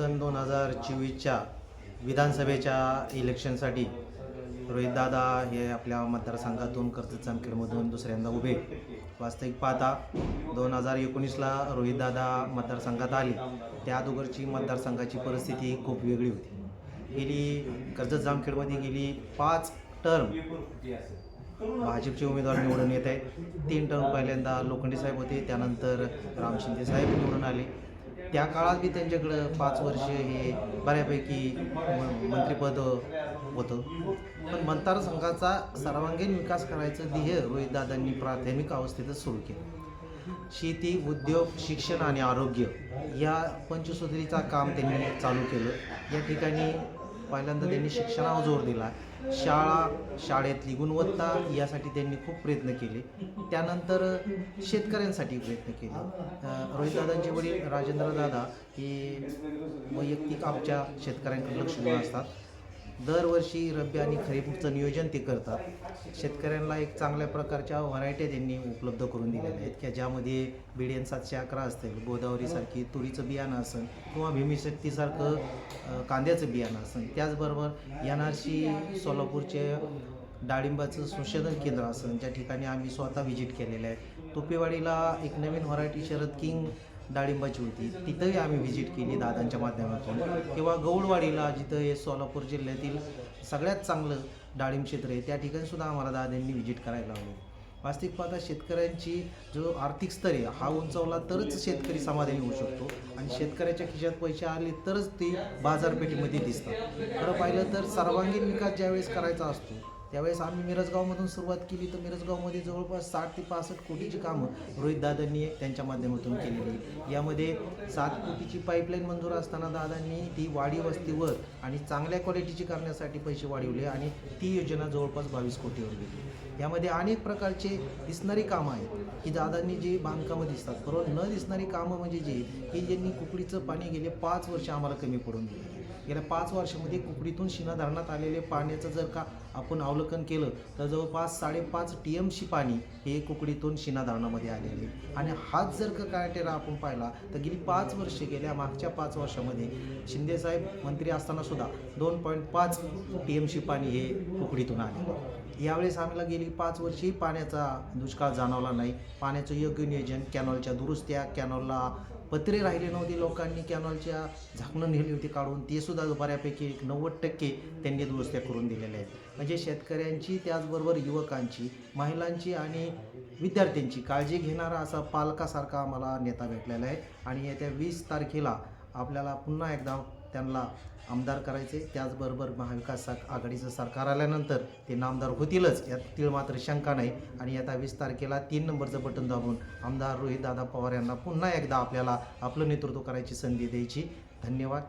सन दोन हजार चोवीसच्या विधानसभेच्या इलेक्शनसाठी रोहितदादा हे आपल्या मतदारसंघातून कर्जत जामखेडमधून दुसऱ्यांदा उभे. वास्तविक पाहता दोन हजार एकोणीसला रोहितदादा मतदारसंघात आले. त्या अगोदरची मतदारसंघाची परिस्थिती खूप वेगळी होती. गेली कर्जत जामखेडमध्ये गेली पाच टर्म भाजपचे उमेदवार निवडून येत आहेत. तीन टर्म पहिल्यांदा लोखंडे साहेब होते त्यानंतर राम शिंदे साहेब निवडून आले. त्या काळात बी त्यांच्याकडं पाच वर्ष हे बऱ्यापैकी म- मंत्रिपद होतं. पण मतदारसंघाचा सर्वांगीण विकास करायचं ध्येय रोहितदादांनी प्राथमिक अवस्थेतच सुरू केलं. शेती उद्योग शिक्षण आणि आरोग्य या पंचसूत्रीचा काम त्यांनी चालू केलं. या ठिकाणी पहिल्यांदा त्यांनी शिक्षणावर जोर दिला. शाळा शाळेतली गुणवत्ता यासाठी त्यांनी खूप प्रयत्न केले. त्यानंतर शेतकऱ्यांसाठी प्रयत्न केले. रोहितदादांचे वडील राजेंद्र दादा हे वैयक्तिक आमच्या शेतकऱ्यांकडे लक्ष देऊन असतात. दरवर्षी रब्बी आणि खरीपचं नियोजन ते करतात. शेतकऱ्यांना एक चांगल्या प्रकारच्या व्हरायट्या त्यांनी उपलब्ध करून दिलेल्या आहेत. की ज्यामध्ये बिडियन सातशे अकरा असतील गोदावरीसारखी तुरीचं बियाणं असेल किंवा भीमीशक्तीसारखं कांद्याचं बियाणं असेल त्याचबरोबर एन आर सी सोलापूरचे डाळिंबाचं संशोधन केंद्र असेल ज्या ठिकाणी आम्ही स्वतः व्हिजिट केलेलं आहे. तुपेवाडीला एक नवीन व्हरायटी शरद किंग डाळिंबाची होती. तिथंही आम्ही व्हिजिट केली दादांच्या माध्यमातून. किंवा गौडवाडीला जिथं हे सोलापूर जिल्ह्यातील सगळ्यात चांगलं डाळिंब क्षेत्र आहे त्या ठिकाणी सुद्धा आम्हाला दादांनी व्हिजिट करायला लावलं. वास्तविक पाहता शेतकऱ्यांची जो आर्थिक स्तर आहे हा उंचावला तरच शेतकरी समाधानी होऊ शकतो. आणि शेतकऱ्याच्या खिशात पैसे आले तरच ते बाजारपेठेमध्ये दिसतात. खरं पाहिलं तर सर्वांगीण विकास ज्यावेळेस करायचा असतो त्यावेळेस आम्ही मिरजगावमधून सुरुवात केली. तर मिरजगावमध्ये जवळपास साठ ते पासष्ट कोटीची कामं रोहित दादांनी त्यांच्या माध्यमातून केलेली. यामध्ये सात कोटीची पाईपलाईन मंजूर असताना दादांनी ती वाडी वस्तीवर आणि चांगल्या क्वालिटीची करण्यासाठी पैसे वाढवले आणि ती योजना जवळपास बावीस कोटीवर गेली. यामध्ये अनेक प्रकारचे दिसणारी कामं आहेत. की दादांनी जे बांधकामं दिसतात. बरोबर न दिसणारी कामं म्हणजे जे? की ज्यांनी कुकडीचं पाणी गेले पाच वर्ष आम्हाला कमी पडून दिले गेल्या पाच वर्षामध्ये कुकडीतून शिना धरणात आलेले पाण्याचं जर का आपण अवलोकन केलं तर जवळपास साडेपाच टी एम सी पाणी हे कुकडीतून शिना धरणामध्ये आलेले. आणि हाच जर का क्रायटेरिया आपण पाहिला तर गेली पाच वर्षे गेल्या मागच्या पाच वर्षामध्ये शिंदेसाहेब मंत्री असताना सुद्धा दोन पॉईंट पाच टी एम सी पाणी हे कुकडीतून आले यावेळेस आम्हाला गेली पाच वर्षही पाण्याचा दुष्काळ जाणवला नाही. पाण्याचं योग्य नियोजन कॅनॉलच्या दुरुस्त्या कॅनॉलला पत्रे राहिले नव्हती लोकांनी कॅनॉलच्या झाकणं नेली होती काढून ते सुद्धा बऱ्यापैकी एक नव्वद टक्के त्यांनी दुरुस्त्या करून दिलेल्या आहेत. म्हणजे शेतकऱ्यांची त्याचबरोबर युवकांची महिलांची आणि विद्यार्थ्यांची काळजी घेणारा असा पालकासारखा आम्हाला नेता भेटलेला आहे. आणि येत्या वीस तारखेला आपल्याला पुन्हा एकदा त्यांना आमदार करायचे. त्याचबरोबर महाविकास सा- आघाडीचं सरकार आल्यानंतर ते नामदार होतीलच यात तीळ मात्र शंका नाही. आणि आता वीस तारखेला तीन नंबरचं बटन दाबून आमदार रोहितदादा पवार यांना पुन्हा एकदा आपल्याला आपलं नेतृत्व करायची संधी द्यायची. धन्यवाद.